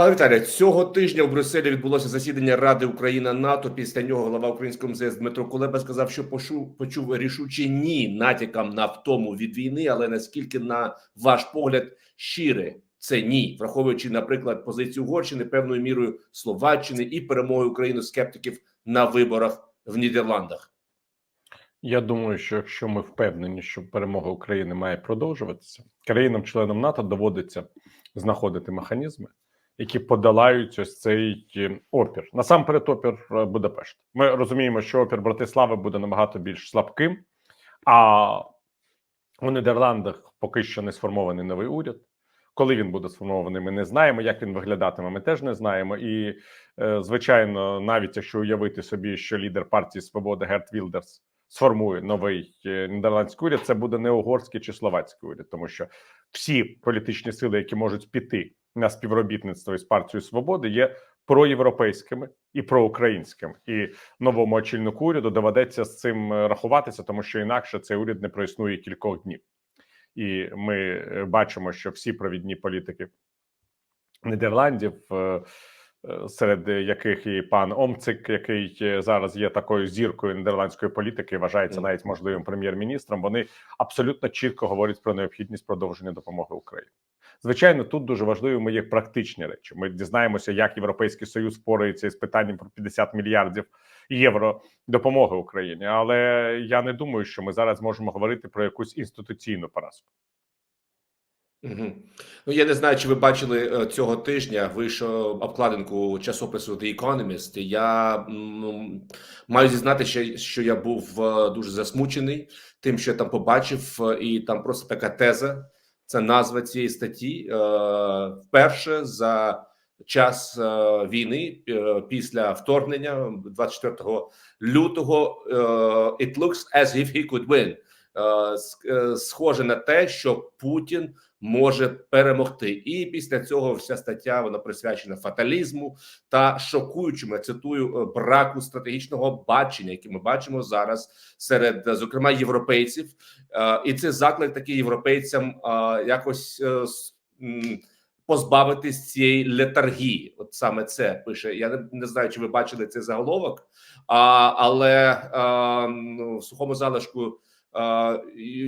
Пане Віталію, цього тижня в Брюсселі відбулося засідання Ради Україна НАТО. Після нього голова українського МЗС Дмитро Кулеба сказав, що пошу, почув рішуче ні натякам на втому від війни, але наскільки на ваш погляд щире це ні, враховуючи, наприклад, позицію Угорщини, певною мірою Словаччини і перемоги України скептиків на виборах в Нідерландах. Я думаю, що якщо ми впевнені, що перемога України має продовжуватися, країнам-членам НАТО доводиться знаходити механізми, які подолають ось цей е, опір. Насамперед, опір е, Будапешт. Ми розуміємо, що опір Братислави буде набагато більш слабким, а у Нідерландах поки що не сформований новий уряд. Коли він буде сформований, ми не знаємо. Як він виглядатиме, ми теж не знаємо. І, е, звичайно, навіть якщо уявити собі, що лідер партії Свобода Герт Вілдерс сформує новий нідерландський уряд, це буде не угорський чи словацький уряд, тому що всі політичні сили, які можуть піти на співробітництво із партією свободи, є проєвропейськими і проукраїнськими. І новому очільнику уряду доведеться з цим е, рахуватися, тому що інакше цей уряд не проіснує кількох днів. І ми е, бачимо, що всі провідні політики Нідерландів. Е, Серед яких і пан Омцик, який е, зараз є такою зіркою нідерландської політики, вважається навіть можливим прем'єр-міністром. Вони абсолютно чітко говорять про необхідність продовження допомоги Україні. Звичайно, тут дуже важливими є практичні речі. Ми дізнаємося, як Європейський Союз впорається із питанням про 50 мільярдів євро допомоги Україні. Але я не думаю, що ми зараз можемо говорити про якусь інституційну поразку. Угу. Ну я не знаю, чи ви бачили е, цього тижня. Вийшов обкладинку часопису The Economist. Я м, маю зізнати, що, що я був е, дуже засмучений тим, що я там побачив, е, і там просто така теза. Це назва цієї статті. Вперше за час війни після вторгнення 24 лютого. It looks as if he could win. Е, е, Схоже на те, що Путін може перемогти. І після цього вся стаття вона присвячена фаталізму та шокуючому, я цитую, е, браку стратегічного бачення, яке ми бачимо зараз серед, зокрема, європейців. І це заклик такий європейцям якось позбавитись цієї летаргії. От саме це пише. Я не, не знаю, чи ви бачили цей заголовок, а, але ну, в сухому залишку.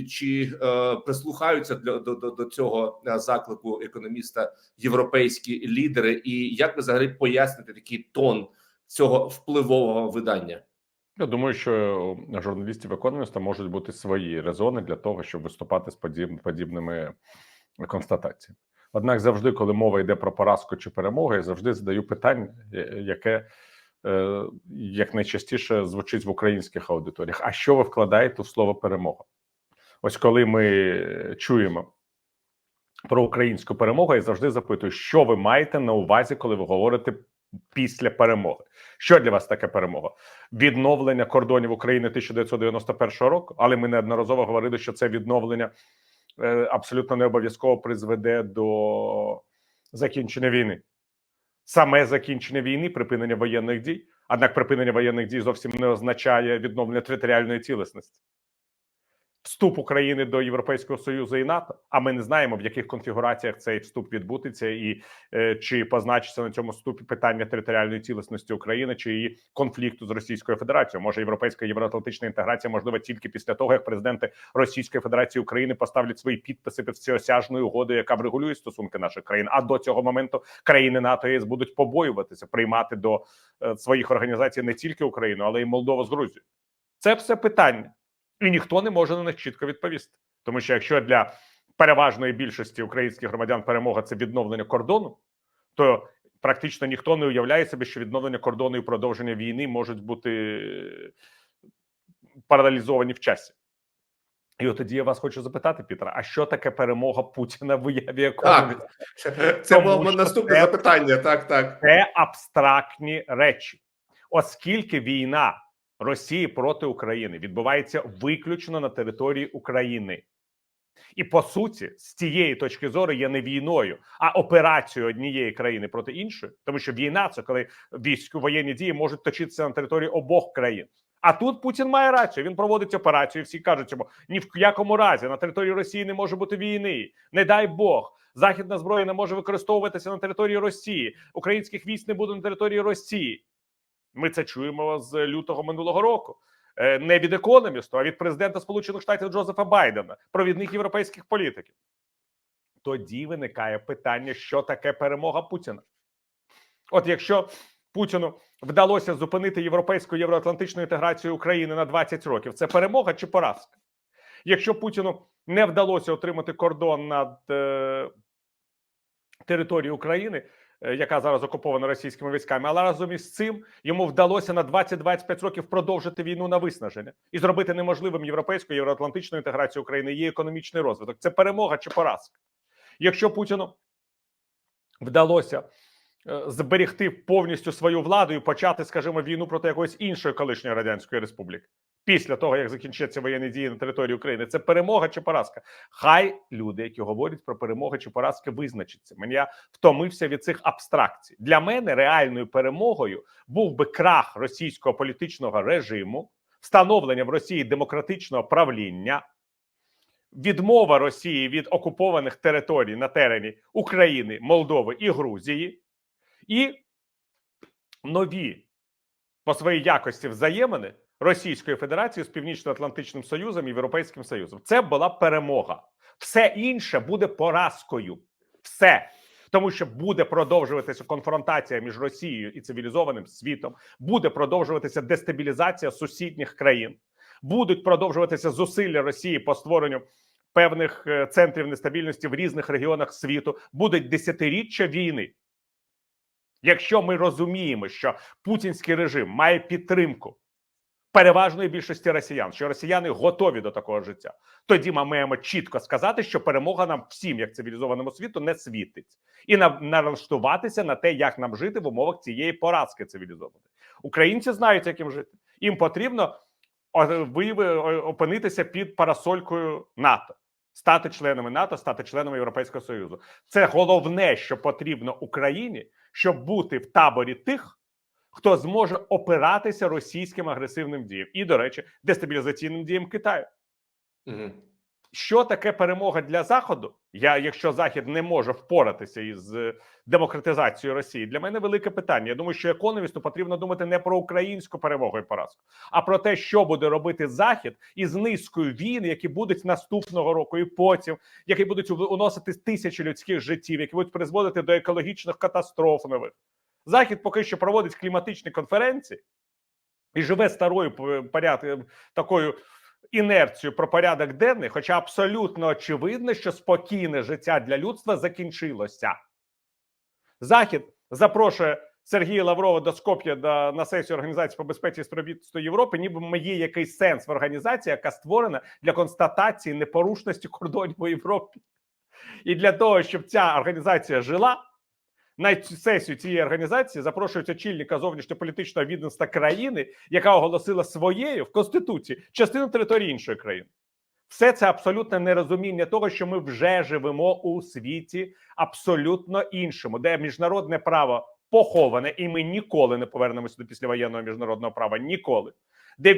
Чи е, прислухаються для до, до, до цього е, заклику економіста європейські лідери, і як ви взагалі поясните такий тон цього впливового видання? Я думаю, що журналістів економіста можуть бути свої резони для того, щоб виступати з подіб, подібними констатаціями. Однак, завжди, коли мова йде про поразку чи перемогу, я завжди задаю питання, яке як найчастіше звучить в українських аудиторіях. А що ви вкладаєте в слово перемога? Ось коли ми чуємо про українську перемогу, я завжди запитую, що ви маєте на увазі, коли ви говорите після перемоги. Що для вас таке перемога? Відновлення кордонів України 1991 року, але ми неодноразово говорили, що це відновлення е, абсолютно не обов'язково призведе до закінчення війни. Саме закінчення війни, припинення воєнних дій. Однак припинення воєнних дій зовсім не означає відновлення територіальної цілісності. Вступ України до Європейського Союзу і НАТО. А ми не знаємо, в яких конфігураціях цей вступ відбудеться, і е, чи позначиться на цьому вступі питання територіальної цілісності України чи її конфлікту з Російською Федерацією. Може, європейська євроатлантична інтеграція можлива тільки після того, як президенти Російської Федерації України поставлять свої підписи під всеосяжною угодою, яка врегулює стосунки наших країн. А до цього моменту країни НАТО ЄС будуть побоюватися приймати до е, своїх організацій не тільки Україну, але й Молдову з Грузією. Це все питання, і ніхто не може на них чітко відповісти. Тому що якщо для переважної більшості українських громадян перемога це відновлення кордону, то практично ніхто не уявляє собі, що відновлення кордону і продовження війни можуть бути е, паралізовані в часі. І от тоді я вас хочу запитати, Пітера, а що таке перемога Путіна в уяві економіки? Це було наступне це- запитання. Так, так. Це абстрактні речі, оскільки війна Росії проти України відбувається виключно на території України. І по суті, з цієї точки зору є не війною, а операцією однієї країни проти іншої, тому що війна це коли військові воєнні дії можуть точитися на території обох країн. А тут Путін має рацію. Він проводить операцію. Всі кажуть йому ні в якому разі на території Росії не може бути війни. Не дай Бог. Західна зброя не може використовуватися на території Росії. Українських військ не буде на території Росії. Ми це чуємо з лютого минулого року. Е, Не від економісту, а від президента Сполучених Штатів Джозефа Байдена, провідних європейських політиків. Тоді виникає питання, що таке перемога Путіна. От якщо Путіну вдалося зупинити європейську євроатлантичну інтеграцію України на 20 років, це перемога чи поразка? Якщо Путіну не вдалося отримати кордон над е, територією України, яка зараз окупована російськими військами, але разом із цим йому вдалося на 20-25 років продовжити війну на виснаження і зробити неможливим європейську євроатлантичну інтеграцію України, її економічний розвиток. Це перемога чи поразка? Якщо Путіну вдалося е, зберегти повністю свою владу і почати, скажімо, війну проти якоїсь іншої колишньої радянської республіки після того, як закінчаться воєнні дії на території України, це перемога чи поразка? Хай люди, які говорять про перемоги чи поразки, визначаться. Мені я втомився від цих абстракцій. Для мене реальною перемогою був би крах російського політичного режиму, встановлення в Росії демократичного правління. Відмова Росії від окупованих територій на терені України, Молдови і Грузії, і нові по своїй якості взаємини Російської Федерації з Північно-Атлантичним Союзом і Європейським Союзом. Це була перемога. Все інше буде поразкою. Все. Тому що буде продовжуватися конфронтація між Росією і цивілізованим світом, буде продовжуватися дестабілізація сусідніх країн, будуть продовжуватися зусилля Росії по створенню певних е, центрів нестабільності в різних регіонах світу, будуть десятиріччя війни. Якщо ми розуміємо, що путінський режим має підтримку переважної більшості росіян, що росіяни готові до такого життя, тоді ми маємо чітко сказати, що перемога нам всім, як цивілізованому світу, не світить, і на, налаштуватися на те, як нам жити в умовах цієї поразки цивілізованої. Українці знають, як їм жити. Їм потрібно опинитися під парасолькою НАТО, стати членами НАТО, стати членами Європейського Союзу. Це головне, що потрібно Україні, щоб бути в таборі тих, хто зможе опиратися російським агресивним діям і, до речі, дестабілізаційним діям Китаю. Мгм. Що таке перемога для Заходу? Я, якщо Захід не може впоратися із демократизацією Росії, для мене велике питання. Я думаю, що економісту потрібно думати не про українську перемогу і поразку, а про те, що буде робити Захід із низкою війн, які будуть наступного року, і потім, які будуть уносити тисячі людських життів, які будуть призводити до екологічних катастроф нових. Захід поки що проводить кліматичні конференції і живе старою п- поряд такою інерцію про порядок денний, хоча абсолютно очевидно, що спокійне життя для людства закінчилося. Захід запрошує Сергія Лаврова до Скоп'я на сесію Організації по безпеці і співробітництву Європи, ніби є якийсь сенс в організації, яка створена для констатації непорушності кордонів у Європі. І для того, щоб ця організація жила, на сесію цієї організації запрошують очільника зовнішньополітичного відомства країни, яка оголосила своєю в конституції частину території іншої країни. Все це абсолютне нерозуміння того, що ми вже живемо у світі абсолютно іншому, де міжнародне право поховане, і ми ніколи не повернемося до післявоєнного міжнародного права. Ніколи, де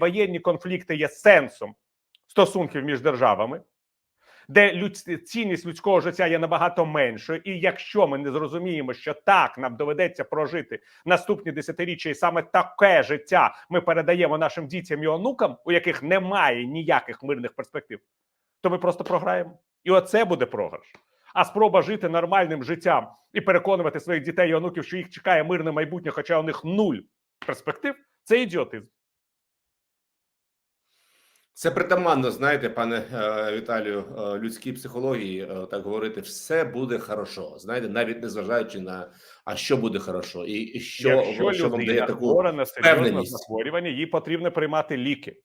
воєнні конфлікти є сенсом стосунків між державами, де людсь- цінність людського життя є набагато меншою, і якщо ми не зрозуміємо, що так нам доведеться прожити наступні десятиріччя, і саме таке життя ми передаємо нашим дітям і онукам, у яких немає ніяких мирних перспектив, то ми просто програємо. І оце буде програш. А спроба жити нормальним життям і переконувати своїх дітей і онуків, що їх чекає мирне майбутнє, хоча у них нуль перспектив, це ідіотизм. Це притаманно, знаєте, пане е, Віталію, е, людській психології е, так говорити, все буде хорошо. Знаєте, навіть незважаючи на а що буде хорошо, і, що, Якщо що вам дає таку на серйозне захворювання, їй потрібно приймати ліки.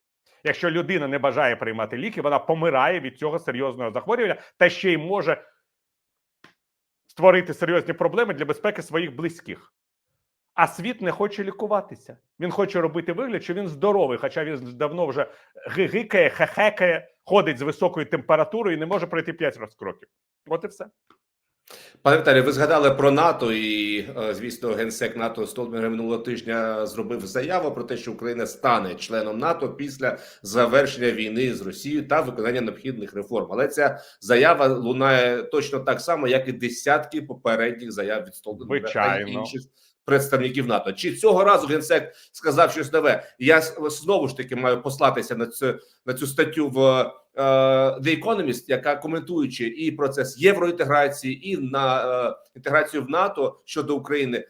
Якщо людина не бажає приймати ліки, вона помирає від цього серйозного захворювання та ще й може створити серйозні проблеми для безпеки своїх близьких. А світ не хоче лікуватися. Він хоче робити вигляд, що він здоровий, хоча він давно вже гигикає, хехекає, ходить з високою температурою і не може пройти 5 разів кроків. От і все. Пане Віталію, ви згадали про НАТО, і е, звісно, генсек НАТО Столтенберг минулого тижня зробив заяву про те, що Україна стане членом НАТО після завершення війни з Росією та виконання необхідних реформ. Але ця заява лунає точно так само, як і десятки попередніх заяв від Столтенберга та інших представників НАТО. Чи цього разу генсек сказав щось нове? Я знову ж таки маю послатися на цю на цю статтю в The Economist, яка коментуючи і процес євроінтеграції, і на е, інтеграцію в НАТО щодо України, е,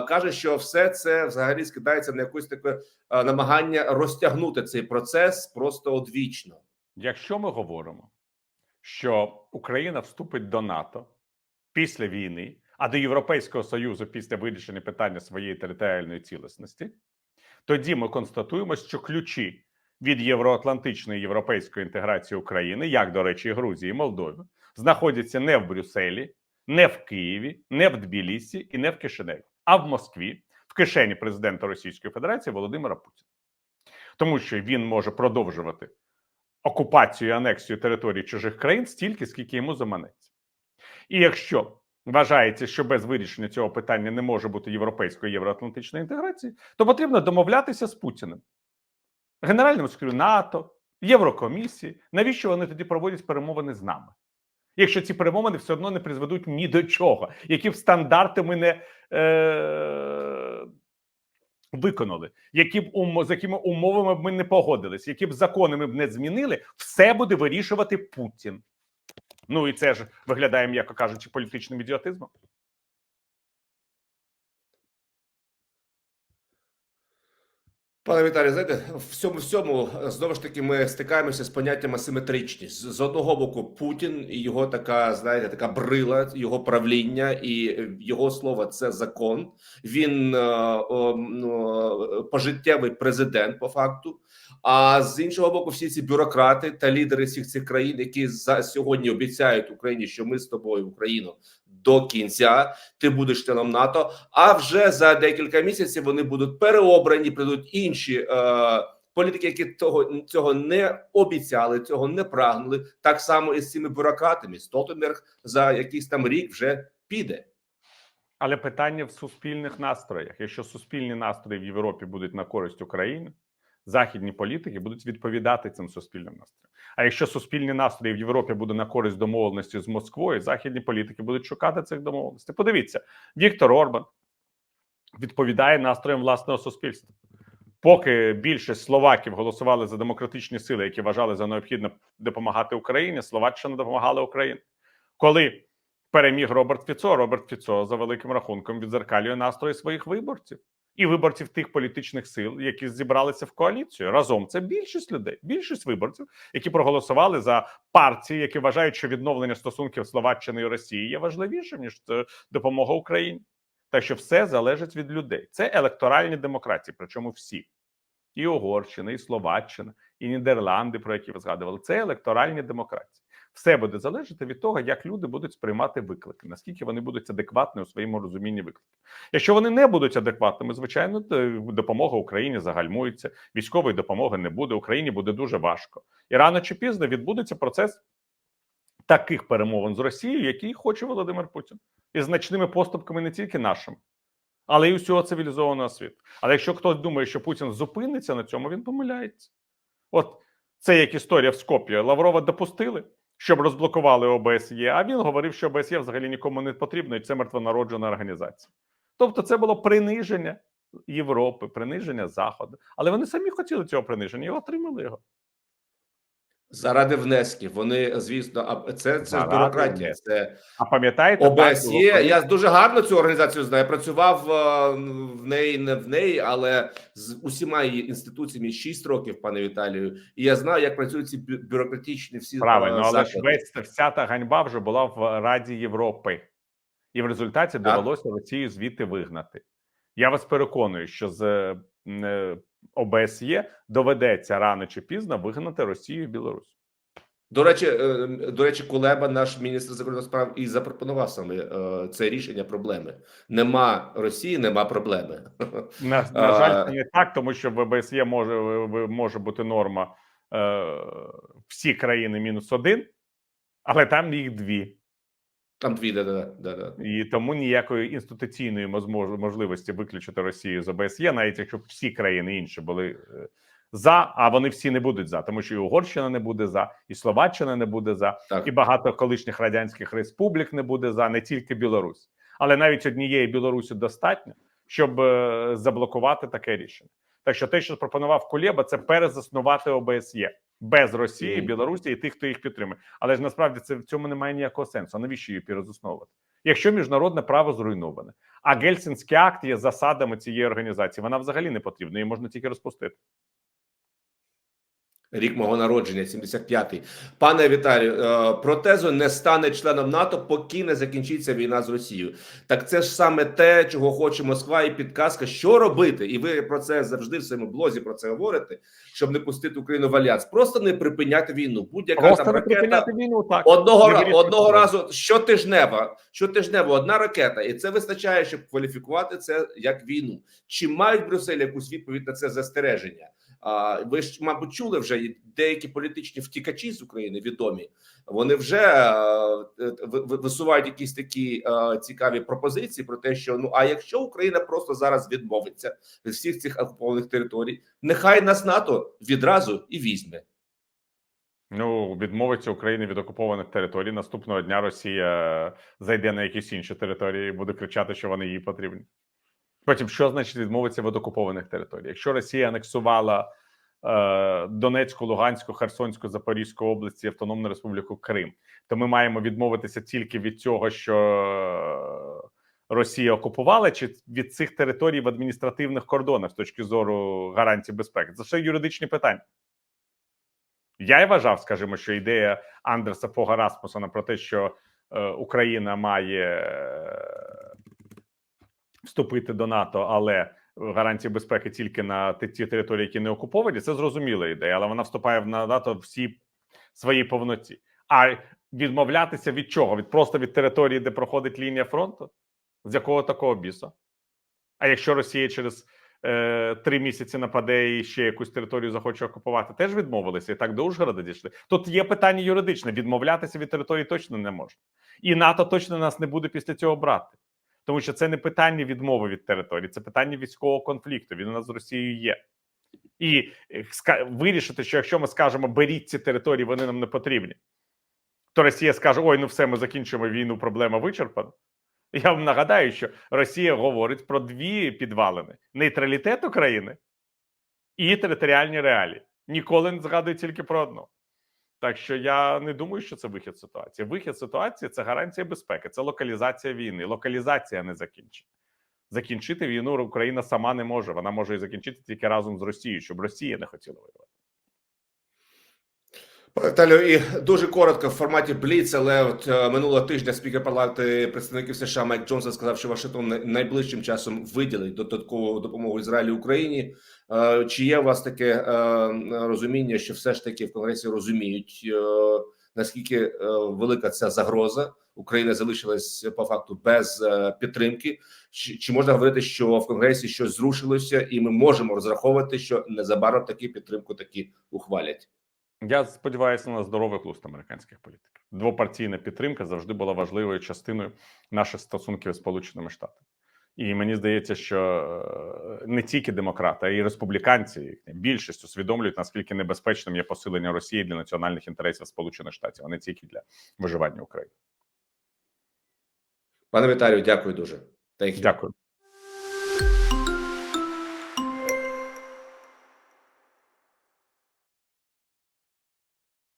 каже, що все це взагалі скидається на якось таке е, намагання розтягнути цей процес просто одвічно. Якщо ми говоримо, що Україна вступить до НАТО після війни, а до Європейського Союзу після вирішення питання своєї територіальної цілісності, тоді ми констатуємо, що ключі від євроатлантичної європейської інтеграції України, як до речі, і Грузії і Молдові, знаходяться не в Брюсселі, не в Києві, не в Тбілісі і не в Кишиневі, а в Москві, в кишені президента Російської Федерації Володимира Путіна, тому що він може продовжувати окупацію і анексію територій чужих країн стільки, скільки йому заманеться. І якщо вважається, що без вирішення цього питання не може бути європейської євроатлантичної інтеграції, то потрібно домовлятися з Путіним, Генеральним секретарем НАТО, Єврокомісії. Навіщо вони тоді проводять перемовини з нами? Якщо ці перемовини все одно не призведуть ні до чого, які б стандарти ми не е- виконали, які б ум, з якими умовами б ми не погодились, які б закони ми б не змінили, все буде вирішувати Путін. Ну і це ж виглядає, м'яко кажучи, політичним ідіотизмом. Пане Віталію, знаєте, в цьому всьому е, знову ж таки ми стикаємося з поняттям асиметричність. З одного боку, Путін і його така, знаєте, така брила, його правління і е, його слово це закон. Він е, пожиттєвий президент по факту. А з іншого боку, всі ці бюрократи та лідери всіх цих країн, які за сьогодні обіцяють Україні, що ми з тобою, Україну, до кінця ти будеш членом НАТО. А вже за декілька місяців вони будуть переобрані, прийдуть інші е, політики, які того цього не обіцяли, цього не прагнули. Так само і з цими бюрократами. Столтенберг за якийсь там рік вже піде. Але питання в суспільних настроях. Якщо суспільні настрої в Європі будуть на користь України, західні політики будуть відповідати цим суспільним настроям. А якщо суспільні настрої в Європі будуть на користь домовленості з Москвою, західні політики будуть шукати цих домовленостей. Подивіться, Віктор Орбан відповідає настроям власного суспільства. Поки більшість словаків голосували за демократичні сили, які вважали за необхідне допомагати Україні, Словаччина допомагала Україні. Коли переміг Роберт Фіцо, Роберт Фіцо за великим рахунком відзеркалює настрої своїх виборців і виборців тих політичних сил, які зібралися в коаліцію. Разом це більшість людей, більшість виборців, які проголосували за партії, які вважають, що відновлення стосунків Словаччини і Росії є важливішим ніж е, допомога Україні. Так що все залежить від людей. Це електоральні демократії, причому всі. І Угорщина, і Словаччина, і Нідерланди, про які ви згадували. Це електоральні демократії. Все буде залежати від того, як люди будуть сприймати виклики, наскільки вони будуть адекватні у своєму розумінні викликів. Якщо вони не будуть адекватними, звичайно, допомога Україні загальмується, військової допомоги не буде. Україні буде дуже важко, і рано чи пізно відбудеться процес таких перемовин з Росією, який хоче Володимир Путін, і значними поступками не тільки нашими, але й усього цивілізованого світу. Але якщо хтось думає, що Путін зупиниться на цьому, він помиляється. От це як історія в Скоп'ї. Лаврова допустили, щоб розблокували ОБСЄ, а він говорив, що ОБСЄ взагалі нікому не потрібно, і це мертвонароджена організація. Тобто, це було приниження Європи, приниження Заходу. Але вони самі хотіли цього приниження і отримали його. Заради внесків. Вони, звісно, а це, це Заради бюрократія. Це А пам'ятаєте, ОБСЄ. Я дуже гарно цю організацію знаю. Працював е, в неї, не в неї, але з усіма її інституціями 6 років, пане Віталію. І я знаю, як працюють ці бюрократичні всі е, Правильно, але ж весь вся та ганьба вже була в Раді Європи, і в результаті довелося Росію звідти вигнати. Я вас переконую, що з е, ОБСЄ доведеться рано чи пізно вигнати Росію і Білорусь. До речі, е, до речі, Кулеба, наш міністр закордонних справ, і запропонував саме е, це рішення проблеми. Нема Росії, нема проблеми. На, на жаль, це не так, тому що в ОБСЄ може, може бути норма е, всі країни мінус один, але там їх дві. Там дві, да, да, да, да. і тому ніякої інституційної можливості виключити Росію з ОБСЄ, навіть якщо б всі країни інші були е, за, а вони всі не будуть за, тому що і Угорщина не буде за, і Словаччина не буде за, Так. і багато колишніх радянських республік не буде за, не тільки Білорусь, але навіть однієї Білорусі достатньо, щоб е, заблокувати таке рішення. Так що те, що пропонував Кулєба, це перезаснувати ОБСЄ без Росії, Білорусі і тих, хто їх підтримує. Але ж насправді це в цьому немає ніякого сенсу. А навіщо її перезасновувати? Якщо міжнародне право зруйноване, а Гельсінський акт є засадами цієї організації, вона взагалі не потрібна, її можна тільки розпустити. Рік мого народження, 75-й. Пане Віталію, е, протезо не стане членом НАТО, поки не закінчиться війна з Росією. Так це ж саме те, чого хоче Москва, і підказка, що робити. І ви про це завжди в своєму блозі про це говорите, щоб не пустити Україну в альянс. Просто не припиняти війну. Будь-яка там ракета війну так одного Не ра- вирішує одного разу щотижнево, щотижнево одна ракета, і це вистачає, щоб кваліфікувати це як війну. Чи мають Брюссель якусь відповідь на це застереження? А ви ж, мабуть, чули вже деякі політичні втікачі з України відомі. Вони вже е, ви- висувають якісь такі е, цікаві пропозиції про те, що ну а якщо Україна просто зараз відмовиться від всіх цих окупованих територій, нехай нас НАТО відразу і візьме. Ну відмовиться Україна від окупованих територій. Наступного дня Росія зайде на якісь інші території і буде кричати, що вони їй потрібні. Потім, що значить відмовитися від окупованих територій? Якщо Росія анексувала е, Донецьку, Луганську, Херсонську, Запорізьку області, Автономну Республіку Крим, то ми маємо відмовитися тільки від цього, що Росія окупувала, чи від цих територій в адміністративних кордонах з точки зору гарантій безпеки? Це все юридичні питання. Я й вважав, скажімо, що ідея Андерса Фога Расмусона про те, що е, Україна має вступити до НАТО, але гарантії безпеки тільки на ті, території, які не окуповані, це зрозуміла ідея, але вона вступає в НАТО всі своїй повноті. А відмовлятися від чого? Від просто від території, де проходить лінія фронту? З якого такого біса? А якщо Росія через е, три місяці нападе і ще якусь територію захоче окупувати, теж відмовилися і так до Ужгорода дійшли. Тут є питання юридичне: відмовлятися від території точно не можна, і НАТО точно нас не буде після цього брати, тому що це не питання відмови від території, це питання військового конфлікту. Він у нас з Росією є. І е, вирішити, що якщо ми скажемо беріть ці території, вони нам не потрібні, то Росія скаже: Ой, ну все, ми закінчимо війну, проблема вичерпана. Я вам нагадаю, що Росія говорить про дві підвалини: нейтралітет України і територіальні реалії. Ніколи не згадує тільки про одну. Так що я не думаю, що це вихід ситуації. Вихід ситуації це гарантія безпеки, це локалізація війни. Локалізація не закінчить. Закінчити війну Україна сама не може. Вона може і закінчити тільки разом з Росією, щоб Росія не хотіла воювати. Віталію, і дуже коротко в форматі Бліц, але от е, минулого тижня спікер палати представників США Майк Джонсон сказав, що Вашингтон най- найближчим часом виділить додаткову допомогу Ізраїлю Україні. Е, Чи є у вас таке е, розуміння, що все ж таки в Конгресі розуміють наскільки велика ця загроза? Україна залишилась по факту без підтримки. Чи, можна говорити, що в Конгресі щось зрушилося, і ми можемо розраховувати, що незабаром таки підтримку таки ухвалять? Я сподіваюся на здоровий глузд американських політиків. Двопартійна підтримка завжди була важливою частиною наших стосунків з Сполученими Штатами. І мені здається, що е, не тільки демократи, а й республіканці, більшість усвідомлюють, наскільки небезпечним є посилення Росії для національних інтересів Сполучених Штатів, а не тільки для виживання України. Пане Віталію, дякую дуже. Дякую.